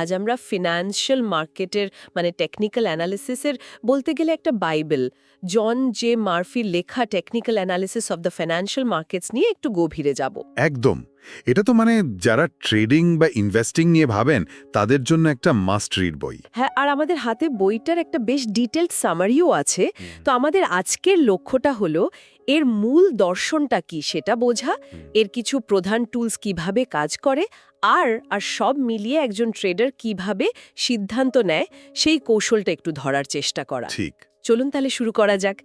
আজ আমরা ফিনান্সিয়াল মার্কেটের মানে টেকনিক্যাল অ্যানালিসিসের বলতে গেলে একটা বাইবেল। জন জে মার্ফির লেখা technical analysis of the financial markets নিয়ে একটু গভীরে যাব। একদম। এটা তো মানে যারা ট্রেডিং বা ইনভেস্টিং নিয়ে ভাবেন তাদের জন্য একটা মাস্ট রিড বই। হ্যাঁ আর আমাদের হাতে বইটার একটা বেশ ডিটেলড সামারিও আছে। তো আমাদের আজকের লক্ষ্যটা হলো এর মূল দর্শনটা কি সেটা বোঝা এর কিছু প্রধান টুলস কীভাবে কাজ করে আর আর সব মিলিয়ে একজন ট্রেডার কীভাবে সিদ্ধান্ত নেয় সেই কৌশলটা একটু ধরার চেষ্টা করা। ঠিক। চলুন তাহলে শুরু করা যাক।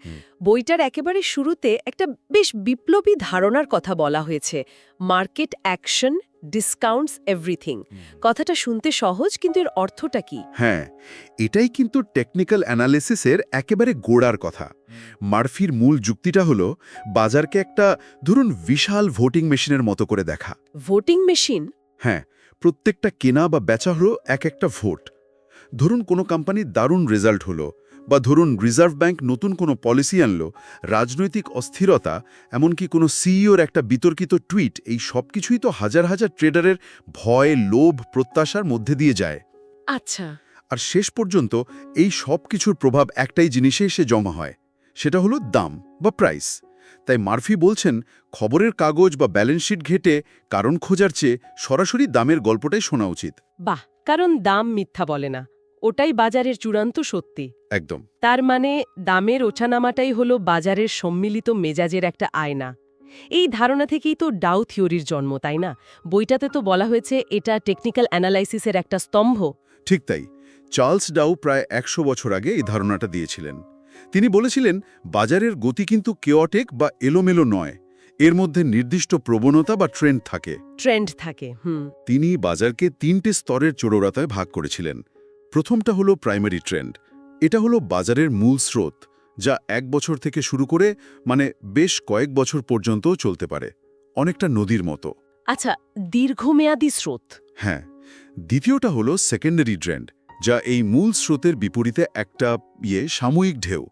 বইটার একেবারে শুরুতে একটা বেশ বিপ্লবী ধারণার কথা বলা হয়েছে মার্কেট অ্যাকশন ডিসকাউন্টস এভরিথিং কথাটা শুনতে সহজ কিন্তু এর অর্থটা কি? হ্যাঁ এটাই কিন্তু টেকনিক্যাল অ্যানালিসিসের একেবারে গোড়ার কথা। মার্ফির মূল যুক্তিটা হলো বাজারকে একটা ধরুন বিশাল ভোটিং মেশিনের মতো করে দেখা। ভোটিং মেশিন হ্যাঁ প্রত্যেকটা কেনা বা বেচা হলো এক একটা ভোট। ধরুন কোনো কোম্পানির দারুণ রেজাল্ট হলো বা ধরুন রিজার্ভ ব্যাংক নতুন কোনো পলিসি আনলো রাজনৈতিক অস্থিরতা এমনকি কোনো সিইওর একটা বিতর্কিত টুইট এই সব কিছুই তো হাজার হাজার ট্রেডারের ভয় লোভ প্রত্যাশার মধ্যে দিয়ে যায়। আচ্ছা। আর শেষ পর্যন্ত এই সব কিছুর প্রভাব একটাই জিনিসে এসে জমা হয় সেটা হলো দাম বা প্রাইস তাই মার্ফি বলছেন খবরের কাগজ বা ব্যালেন্স শিট ঘেটে কারণ খোঁজার চেয়ে সরাসরি দামের গল্পটাই শোনা উচিত। বাহ কারণ দাম মিথ্যা বলে না। ওটাই বাজারের চূড়ান্ত সত্যি। একদম। তার মানে দামের ওঠানামাটাই হলো বাজারের সম্মিলিত মেজাজের একটা আয়না। এই ধারণা থেকেই তো ডাউ থিওরির জন্ম তাই না? বইটাতে তো বলা হয়েছে এটা টেকনিক্যাল অ্যানালাইসিসের একটা স্তম্ভ। ঠিক তাই। চার্লস ডাউ প্রায় একশো বছর আগে এই ধারণাটা দিয়েছিলেন। তিনি বলেছিলেন বাজারের গতি কিন্তু কেওটেক বা এলোমেলো নয়। এর মধ্যে নির্দিষ্ট প্রবণতা বা ট্রেন্ড থাকে। ট্রেন্ড থাকে তিনি বাজারকে তিনটে স্তরের চোরতায় ভাগ করেছিলেন। প্রথমটা হলো প্রাইমারি ট্রেন্ড এটা হলো বাজারের মূল স্রোত যা এক বছর থেকে শুরু করে মানে বেশ কয়েক বছর পর্যন্ত চলতে পারে। অনেকটা নদীর মতো। আচ্ছা দীর্ঘমেয়াদী স্রোত। হ্যাঁ দ্বিতীয়টা হলো সেকেন্ডারি ট্রেন্ড যা এই মূল স্রোতের বিপরীতে একটা ইয়ে সাময়িক ঢেউ।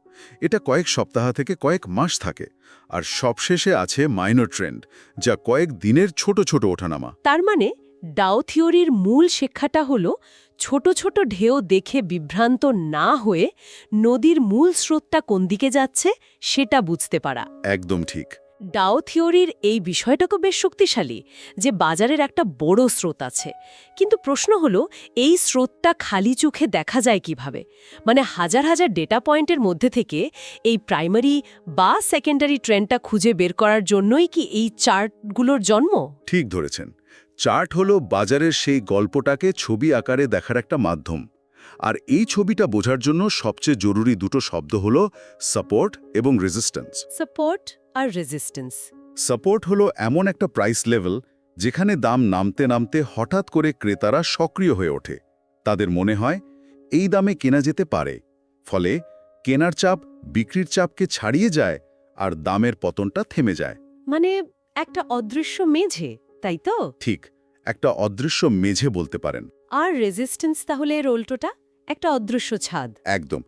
এটা কয়েক সপ্তাহ থেকে কয়েক মাস থাকে আর সবশেষে আছে মাইনর ট্রেন্ড যা কয়েক দিনের ছোট ছোট ওঠানামা। তার মানে ডাও থিওরির মূল শিক্ষাটা হলো ছোট ছোট ঢেউ দেখে বিভ্রান্ত না হয়ে নদীর মূল স্রোতটা কোন দিকে যাচ্ছে সেটা বুঝতে পারা। একদম ঠিক। ডাও থিওরির এই বিষয়টাকে বেশ শক্তিশালী যে বাজারের একটা বড় স্রোত আছে। কিন্তু প্রশ্ন হলো, এই স্রোতটা খালি চোখে দেখা যায় কীভাবে? মানে হাজার হাজার ডেটা পয়েন্টের মধ্যে থেকে এই প্রাইমারি বা সেকেন্ডারি ট্রেন্ডটা খুঁজে বের করার জন্যই কি এই চার্টগুলোর জন্ম? ঠিক ধরেছেন। চার্ট হলো বাজারের সেই গল্পটাকে ছবি আকারে দেখার একটা মাধ্যম। আর এই ছবিটা বোঝার জন্য সবচেয়ে জরুরি দুটো শব্দ হলো সাপোর্ট এবং রেজিস্ট্যান্স সাপোর্ট আর রেজিস্ট্যান্স সাপোর্ট হলো এমন একটা প্রাইস লেভেল যেখানে দাম নামতে নামতে হঠাৎ করে ক্রেতারা সক্রিয় হয়ে ওঠে। তাদের মনে হয় এই দামে কেনা যেতে পারে। ফলে কেনার চাপ বিক্রির চাপকে ছাড়িয়ে যায় আর দামের পতনটা থেমে যায়। মানে একটা অদৃশ্য মেঝে তাই তো? ঠিক একটা অদৃশ্য মেঝে বলতে পারেন। আর রেজিস্ট্যান্স তাহলে এর উল্টোটা একটা অদৃশ্য ছাদ। একদম।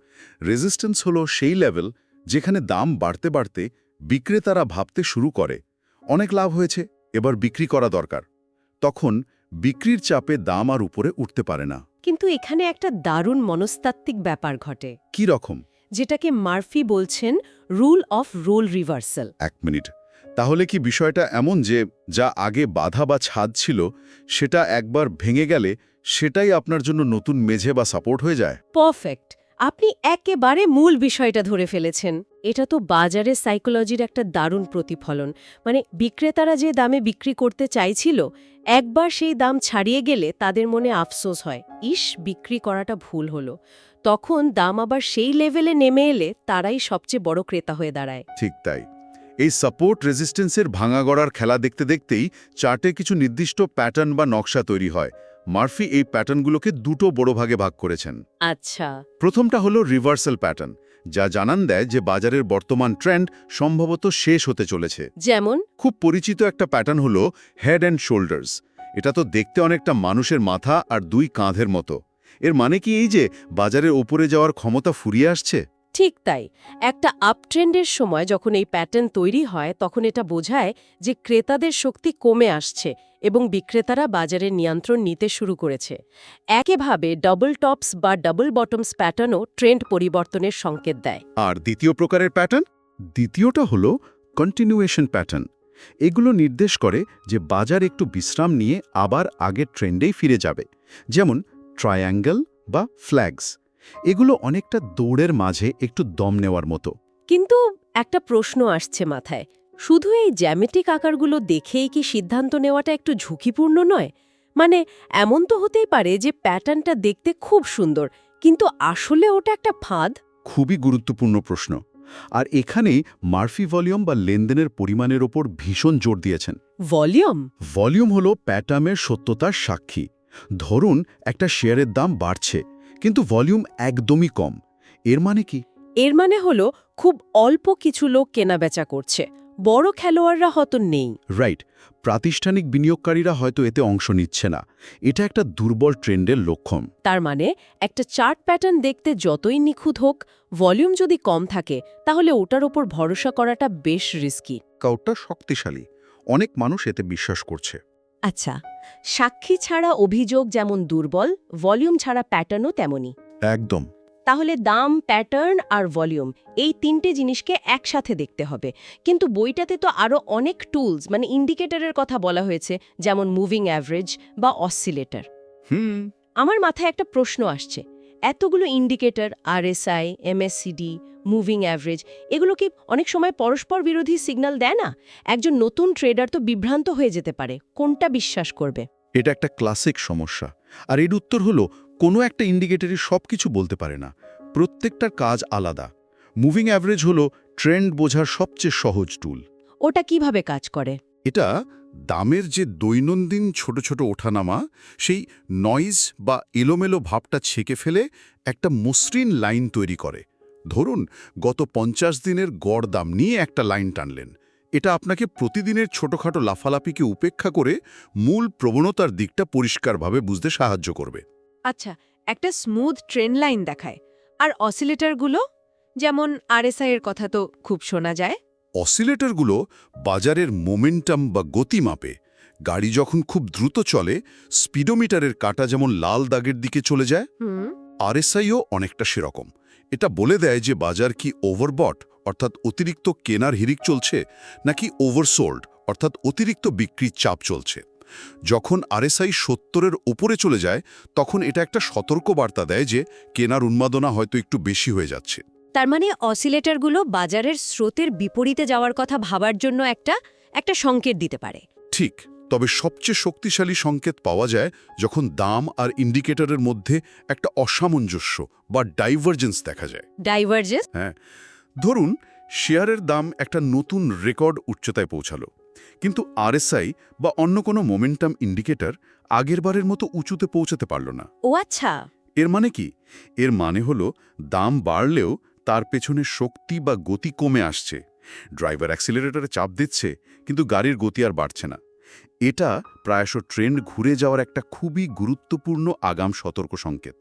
রেজিস্ট্যান্স হলো সেই লেভেল যেখানে দাম বাড়তে বাড়তে বিক্রেতারা ভাবতে শুরু করে অনেক লাভ হয়েছে এবার বিক্রি করা দরকার। তখন বিক্রির চাপে দাম আর উপরে উঠতে পারে না। কিন্তু এখানে একটা দারুণ মনস্তাত্ত্বিক ব্যাপার ঘটে। কি রকম? যেটাকে মার্ফি বলছেন রুল অফ রোল রিভার্সাল। এক মিনিট। তাহলে কি বিষয়টা এমন যে যা আগে বাধা বা ছাদ ছিল সেটা একবার ভেঙে গেলে সেটাই আপনার জন্য নতুন মেঝে বা সাপোর্ট হয়ে যায়? পারফেক্ট আপনি একেবারে মূল বিষয়টা ধরে ফেলেছেন। এটা তো বাজারে সাইকোলজির একটা দারুণ প্রতিফলন। মানে বিক্রেতারা যে দামে বিক্রি করতে চাইছিল একবার সেই দাম ছাড়িয়ে গেলে তাদের মনে আফসোস হয়। ইস বিক্রি করাটা ভুল হলো। তখন দাম আবার সেই লেভেলে নেমে এলে তারাই সবচেয়ে বড় ক্রেতা হয়ে দাঁড়ায়। ঠিক তাই। এই সাপোর্ট রেজিস্ট্যান্সের ভাঙা গড়ার খেলা দেখতে দেখতেই চার্টে কিছু নির্দিষ্ট প্যাটার্ন বা নকশা তৈরি হয়। মার্ফি এই প্যাটার্নগুলোকে দুটো বড় ভাগে ভাগ করেছেন। আচ্ছা। প্রথমটা হলো রিভার্সাল প্যাটার্ন যা জানান দেয় যে বাজারের বর্তমান ট্রেন্ড সম্ভবত শেষ হতে চলেছে। যেমন? খুব পরিচিত একটা প্যাটার্ন হলো হেড অ্যান্ড শোল্ডার্স এটা তো দেখতে অনেকটা মানুষের মাথা আর দুই কাঁধের মতো। এর মানে কি এই যে বাজারের ওপরে যাওয়ার ক্ষমতা ফুরিয়ে আসছে? ঠিক তাই। একটা আপট্রেন্ডের সময় যখন এই প্যাটার্ন তৈরি হয়, তখন এটা বোঝায় যে ক্রেতাদের শক্তি কমে আসছে এবং বিক্রেতারা বাজারের নিয়ন্ত্রণ নিতে শুরু করেছে। একইভাবে ডাবল টপস বা ডাবল বটমস প্যাটার্নও ট্রেন্ড পরিবর্তনের সংকেত দেয়। আর দ্বিতীয় প্রকারের প্যাটার্ন দ্বিতীয়টা হলো কন্টিনিউয়েশন প্যাটার্ন এগুলো নির্দেশ করে যে বাজার একটু বিশ্রাম নিয়ে আবার আগের ট্রেন্ডেই ফিরে যাবে। যেমন ট্রায়াঙ্গেল বা ফ্ল্যাগস এগুলো অনেকটা দৌড়ের মাঝে একটু দম নেওয়ার মতো। কিন্তু একটা প্রশ্ন আসছে মাথায় শুধু এই জ্যামেটিক আকারগুলো দেখেই কি সিদ্ধান্ত নেওয়াটা একটু ঝুঁকিপূর্ণ নয়? মানে এমন তো হতেই পারে যে প্যাটার্নটা দেখতে খুব সুন্দর কিন্তু আসলে ওটা একটা ফাঁদ? খুবই গুরুত্বপূর্ণ প্রশ্ন। আর এখানেই মার্ফি ভলিউম বা লেনদেনের পরিমাণের ওপর ভীষণ জোর দিয়েছেন। ভলিউম? ভলিউম হলো প্যাটার্নের সত্যতার সাক্ষী। ধরুন একটা শেয়ারের দাম বাড়ছে কিন্তু ভলিউম একদমই কম। এর মানে কি? এর মানে হলো খুব অল্প কিছু লোক কেনাবেচা করছে। বড় খেলোয়াড়রা হয়তো নেই। রাইট প্রাতিষ্ঠানিক বিনিয়োগকারীরা হয়তো এতে অংশ নিচ্ছে না। এটা একটা দুর্বল ট্রেন্ডের লক্ষণ। তার মানে একটা চার্ট প্যাটার্ন দেখতে যতই নিখুঁত হোক ভলিউম যদি কম থাকে তাহলে ওটার ওপর ভরসা করাটা বেশ রিস্কি কাউটটা শক্তিশালী। অনেক মানুষ এতে বিশ্বাস করছে। আচ্ছা সাক্ষী ছাড়া অভিযোগ যেমন দুর্বল ভলিউম ছাড়া প্যাটার্নও তেমনই। একদম। তাহলে দাম প্যাটার্ন আর ভলিউম এই তিনটে জিনিসকে একসাথে দেখতে হবে। কিন্তু বইটাতে তো আরও অনেক টুলস মানে ইন্ডিকেটরের কথা বলা হয়েছে যেমন মুভিং অ্যাভারেজ বা অসিলেটার। হুম। আমার মাথায় একটা প্রশ্ন আসছে এতগুলো indicator RSI MACD moving average এগুলো কি অনেক সময় পরস্পর বিরোধী সিগন্যাল দেয় না? একজন নতুন ট্রেডার তো বিভ্রান্ত হয়ে যেতে পারে কোনটা বিশ্বাস করবে? এটা একটা ক্লাসিক সমস্যা আর এর উত্তর হলো কোনো একটা ইন্ডিকেটরই সব কিছু বলতে পারে না প্রত্যেকটার কাজ আলাদা। মুভিং অ্যাভারেজ হলো ট্রেন্ড বোঝার সবচেয়ে সহজ টুল ওটা কীভাবে কাজ করে? এটা দামের যে দৈনন্দিন ছোট ছোট ওঠানামা, সেই নয়েজ বা এলোমেলো ভাবটা ছেকে ফেলে একটা মসৃণ লাইন তৈরি করে। ধরুন, গত পঞ্চাশ দিনের গড় দাম নিয়ে একটা লাইন টানলেন। এটা আপনাকে প্রতিদিনের ছোটখাটো লাফালাফিকে উপেক্ষা করে মূল প্রবণতার দিকটা পরিষ্কারভাবে বুঝতে সাহায্য করবে। আচ্ছা একটা স্মুথ ট্রেন লাইন দেখায়। আর অসিলেটরগুলো যেমন আরএসআই এর কথা তো খুব শোনা যায়। অসিলেটরগুলো বাজারের মোমেন্টাম বা গতি মাপে। গাড়ি যখন খুব দ্রুত চলে স্পিডোমিটারের কাটা যেমন লাল দাগের দিকে চলে যায় আরএসআইও অনেকটা সেরকম। এটা বলে দেয় যে বাজার কি ওভারবট অর্থাৎ অতিরিক্ত কেনার হিরিক চলছে নাকি ওভারসোল্ড অর্থাৎ অতিরিক্ত বিক্রির চাপ চলছে। যখন আরএসআই সত্তরের ওপরে চলে যায় তখন এটা একটা সতর্ক বার্তা দেয় যে কেনার উন্মাদনা হয়তো একটু বেশি হয়ে যাচ্ছে। তার মানে অসিলেটরগুলো বাজারের স্রোতের বিপরীতে যাওয়ার কথা ভাবার জন্য একটা একটা সংকেত দিতে পারে। ঠিক তবে সবচেয়ে শক্তিশালী সংকেত পাওয়া যায় যখন দাম আর ইন্ডিকেটরের মধ্যে একটা অসামঞ্জস্য বা ডাইভার্জেন্স দেখা যায়। ডাইভার্জেন্স? হ্যাঁ ধরুন শেয়ারের দাম একটা নতুন রেকর্ড উচ্চতায় পৌঁছালো কিন্তু আরএসআই বা অন্য কোনো মোমেন্টাম ইন্ডিকেটর আগেরবারের মতো উঁচুতে পৌঁছাতে পারল না। ও আচ্ছা। এর মানে কি? এর মানে হলো দাম বাড়লেও তার পেছনে শক্তি বা গতি কমে আসছে। ড্রাইভার অ্যাক্সিলারেটরে চাপ দিচ্ছে কিন্তু গাড়ির গতি আর বাড়ছে না। এটা প্রায়শ ট্রেন্ড ঘুরে যাওয়ার একটা খুবই গুরুত্বপূর্ণ আগাম সতর্ক সংকেত।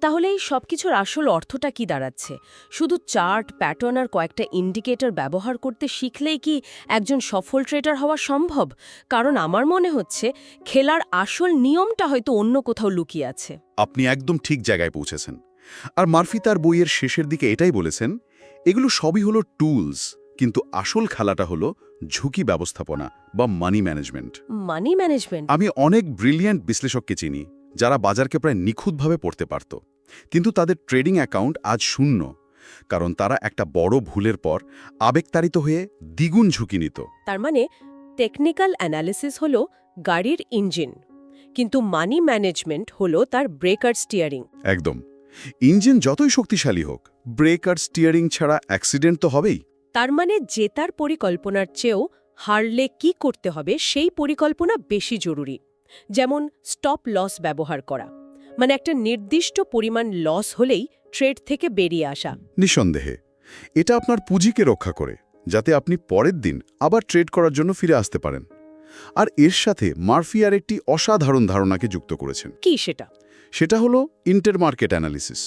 তাহলে এই সবকিছুর আসল অর্থটা কি দাঁড়াচ্ছে? শুধু চার্ট প্যাটার্ন আর কয়েকটা ইন্ডিকেটর ব্যবহার করতে শিখলেই কি একজন সফল ট্রেডার হওয়া সম্ভব? কারণ আমার মনে হচ্ছে খেলার আসল নিয়মটা হয়তো অন্য কোথাও লুকিয়ে আছে। আপনি একদম ঠিক জায়গায় পৌঁছেছেন। আর মার্ফি তার বইয়ের শেষের দিকে এটাই বলেছেন এগুলো সবই হলো টুলস কিন্তু আসল খেলাটা হলো ঝুঁকি ব্যবস্থাপনা বা মানি ম্যানেজমেন্ট মানি ম্যানেজমেন্ট আমি অনেক ব্রিলিয়ান্ট বিশ্লেষককে চিনি যারা বাজারকে প্রায় নিখুঁতভাবে পড়তে পারত কিন্তু তাদের ট্রেডিং অ্যাকাউন্ট আজ শূন্য কারণ তারা একটা বড় ভুলের পর আবেগতাড়িত হয়ে দ্বিগুণ ঝুঁকি নিত। তার মানে টেকনিক্যাল অ্যানালিসিস হলো গাড়ির ইঞ্জিন কিন্তু মানি ম্যানেজমেন্ট হলো তার ব্রেকার স্টিয়ারিং একদম। ইঞ্জিন যতই শক্তিশালী হোক ব্রেক আর স্টিয়ারিং ছাড়া অ্যাক্সিডেন্ট তো হবেই। তার মানে জেতার পরিকল্পনার চেয়েও হারলে কি করতে হবে সেই পরিকল্পনা বেশি জরুরি। যেমন স্টপ লস ব্যবহার করা। মানে একটা নির্দিষ্ট পরিমাণ লস হলেই ট্রেড থেকে বেরিয়ে আসা। নিঃসন্দেহে। এটা আপনার পুঁজিকে রক্ষা করে যাতে আপনি পরের দিন আবার ট্রেড করার জন্য ফিরে আসতে পারেন। আর এর সাথে মার্ফি আর একটি অসাধারণ ধারণাকে যুক্ত করেছেন। কি সেটা? সেটা হলো ইন্টারমার্কেট অ্যানালিসিস।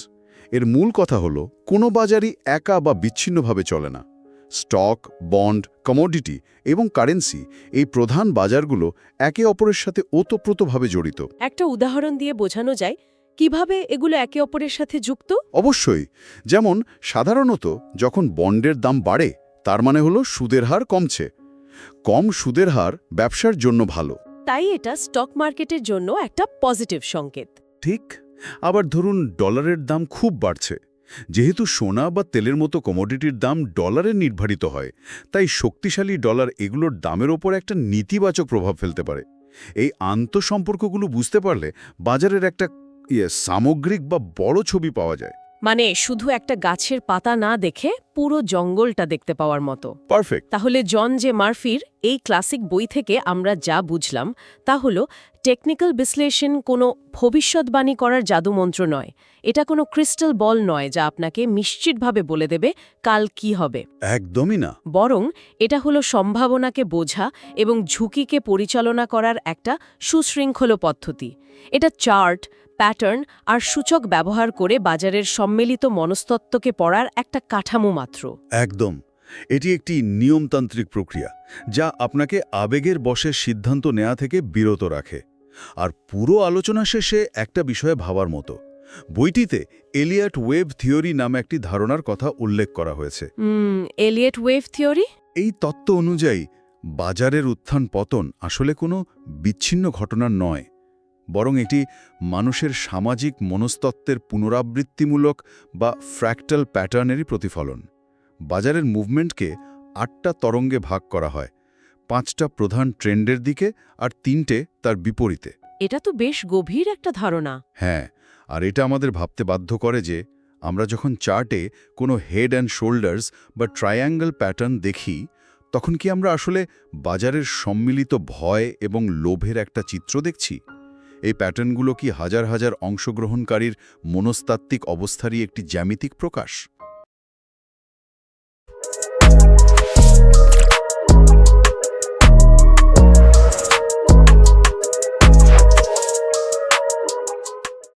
এর মূল কথা হলো কোনো বাজারই একা বা বিচ্ছিন্নভাবে চলে না। স্টক বন্ড কমোডিটি এবং কারেন্সি এই প্রধান বাজারগুলো একে অপরের সাথে ওতপ্রোতভাবে জড়িত। একটা উদাহরণ দিয়ে বোঝানো যায় কীভাবে এগুলো একে অপরের সাথে যুক্ত? অবশ্যই যেমন সাধারণত যখন বন্ডের দাম বাড়ে তার মানে হলো সুদের হার কমছে। কম সুদের হার ব্যবসার জন্য ভালো। তাই এটা স্টক মার্কেটের জন্য একটা পজিটিভ সংকেত। ঠিক আবার ধরুন, ডলারের দাম খুব বাড়ছে। যেহেতু সোনা বা তেলের মতো কমোডিটির দাম ডলারে নির্ধারিত হয়, তাই শক্তিশালী ডলার এগুলোর দামের ওপর একটা নেতিবাচক প্রভাব ফেলতে পারে। এই আন্তঃসম্পর্কগুলো বুঝতে পারলে বাজারের একটা ইয়ে সামগ্রিক বা বড় ছবি পাওয়া যায়। মানে শুধু একটা গাছের পাতা না দেখে পুরো জঙ্গলটা দেখতে পাওয়ার মতো। পারফেক্ট। তাহলে জন জে মার্ফির এই ক্লাসিক বই থেকে আমরা যা বুঝলাম তা হলো টেকনিক্যাল বিশ্লেষণ কোনো ভবিষ্যৎবাণী করার জাদুমন্ত্র নয়। এটা কোনো ক্রিস্টাল বল নয় যা আপনাকে নিশ্চিতভাবে বলে দেবে কাল কি হবে। একদমই না। বরং এটা হলো সম্ভাবনাকে বোঝা এবং ঝুঁকিকে পরিচালনা করার একটা সুশৃঙ্খল পদ্ধতি। এটা চার্ট প্যাটার্ন আর সূচক ব্যবহার করে বাজারের সম্মিলিত মনস্তত্ত্বকে পড়ার একটা কাঠামো মাত্র। একদম। এটি একটি নিয়মতান্ত্রিক প্রক্রিয়া যা আপনাকে আবেগের বশে সিদ্ধান্ত নেওয়া থেকে বিরত রাখে। আর পুরো আলোচনা শেষে একটা বিষয়ে ভাবার মতো বইটিতে এলিয়াট ওয়েভ থিওরি নামে একটি ধারণার কথা উল্লেখ করা হয়েছে। এলিয়েট ওয়েভ থিওরি এই তত্ত্ব অনুযায়ী বাজারের উত্থান পতন আসলে কোনো বিচ্ছিন্ন ঘটনা নয়। বরং এটি মানুষের সামাজিক মনস্তত্ত্বের পুনরাবৃত্তিমূলক বা ফ্র্যাক্টাল প্যাটার্নেরই প্রতিফলন। বাজারের মুভমেন্টকে আটটা তরঙ্গে ভাগ করা হয় পাঁচটা প্রধান ট্রেন্ডের দিকে আর তিনটে তার বিপরীতে। এটা তো বেশ গভীর একটা ধারণা। হ্যাঁ আর এটা আমাদের ভাবতে বাধ্য করে যে আমরা যখন চার্টে কোনো হেড অ্যান্ড শোল্ডার্স বা ট্রায়াঙ্গেল প্যাটার্ন দেখি তখন কি আমরা আসলে বাজারের সম্মিলিত ভয় এবং লোভের একটা চিত্র দেখছি? এই প্যাটার্নগুলো কি হাজার হাজার অংশগ্রহণকারীর মনস্তাত্ত্বিক অবস্থারই একটি জ্যামিতিক প্রকাশ?